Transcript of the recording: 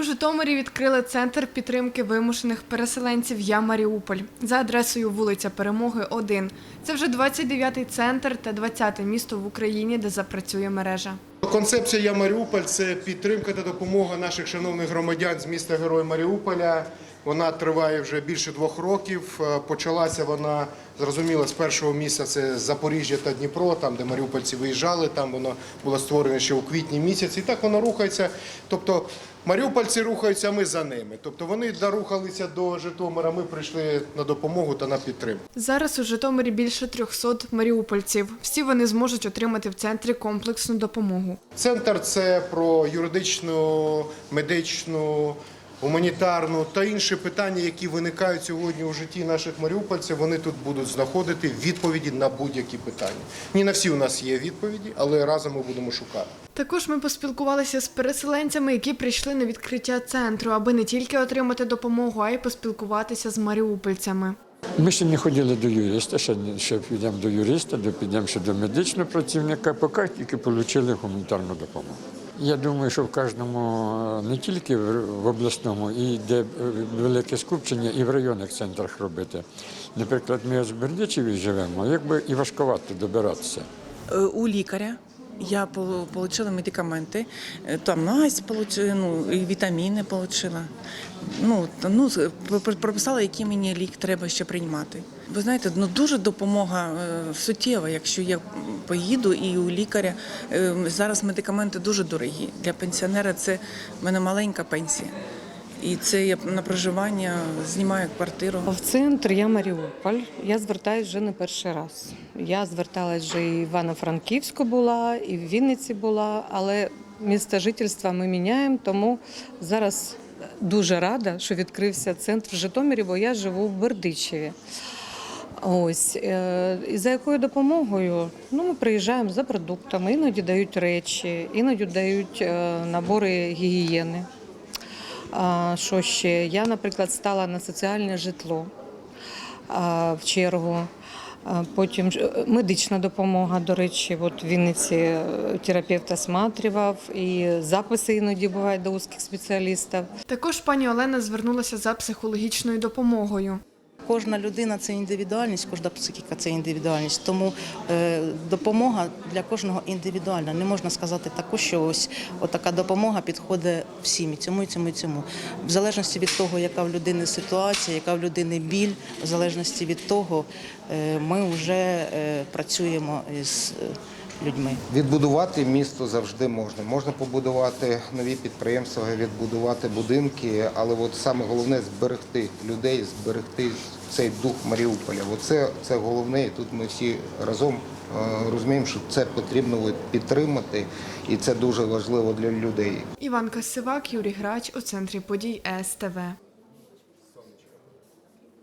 У Житомирі відкрили центр підтримки вимушених переселенців Я Маріуполь за адресою вулиця Перемоги 1. Це вже 29-й центр та 20-те місто в Україні, де запрацює мережа. Концепція Я Маріуполь це підтримка та допомога наших шановних громадян з міста Герой Маріуполя. Вона триває вже більше двох років. Е, Почалася вона зрозуміло з першого місця це Запоріжжя та Дніпро, там де маріупольці виїжджали. Там воно було створене ще у квітні місяці. І так воно рухається. Тобто маріупольці рухаються, а ми за ними. Тобто вони дорухалися до Житомира. Ми прийшли на допомогу та на підтримку. Зараз у Житомирі більше 300 маріупольців. Всі вони зможуть отримати в центрі комплексну допомогу. Центр це про юридичну, медичну, гуманітарну та інші питання, які виникають сьогодні у житті наших маріупольців. Вони тут будуть знаходити відповіді на будь-які питання. Ні на всі у нас є відповіді, але разом ми будемо шукати. Також ми поспілкувалися з переселенцями, які прийшли на відкриття центру, аби не тільки отримати допомогу, а й поспілкуватися з маріупольцями. Ми ще не ходили до юриста, ще, не- ще підемо до юриста, до підемо ще до медичного працівника, поки тільки отримали гуманітарну допомогу. Я думаю, що в кожному, е, не тільки в обласному, і де е, велике скупчення, і в районних центрах робити. Наприклад, ми з Бердичеві живемо, якби і важкувато добиратися. Е, у лікаря. Я отримала медикаменти, Е, там мазь ну, і вітаміни отримала. Ну, ну, прописала, який мені лік треба ще приймати. Ви знаєте, ну дуже допомога е, суттєва, якщо я поїду і у лікаря. е, Зараз медикаменти дуже дорогі. Для пенсіонера це в мене маленька пенсія. І це я на проживання знімаю квартиру. В центр я Маріуполь. Я звертаюсь вже не перший раз. Я зверталась вже і в Івано-Франківську була, і в Вінниці була, але місце жительства ми міняємо, тому зараз дуже рада, що відкрився центр в Житомирі, бо я живу в Бердичеві. Ось е, і за якою допомогою? Ну, ми приїжджаємо за продуктами, іноді дають речі, іноді дають е, набори гігієни. Що ще? Я, наприклад, стала на соціальне житло в чергу. Потім е, медична допомога, до речі, от в Вінниці е, терапевт осматрював, і записи іноді бувають до узких спеціалістів. Також пані Олена звернулася за психологічною допомогою. Кожна людина це індивідуальність, кожна психіка це індивідуальність. Тому е, допомога для кожного індивідуальна. Не можна сказати таку, що ось така допомога підходить всім і цьому, і цьому, і цьому. В залежності від того, яка в людини ситуація, яка в людини біль, в залежності від того, е, ми вже е, працюємо із людьми. Відбудувати місто завжди можна. Можна побудувати нові підприємства, відбудувати будинки, але от саме головне зберегти людей, зберегти цей дух Маріуполя. Оце це головне, і тут ми всі разом е, розуміємо, що це потрібно підтримати, і це дуже важливо для людей. Іван Касивак, Юрій Грач у центрі подій СТВ.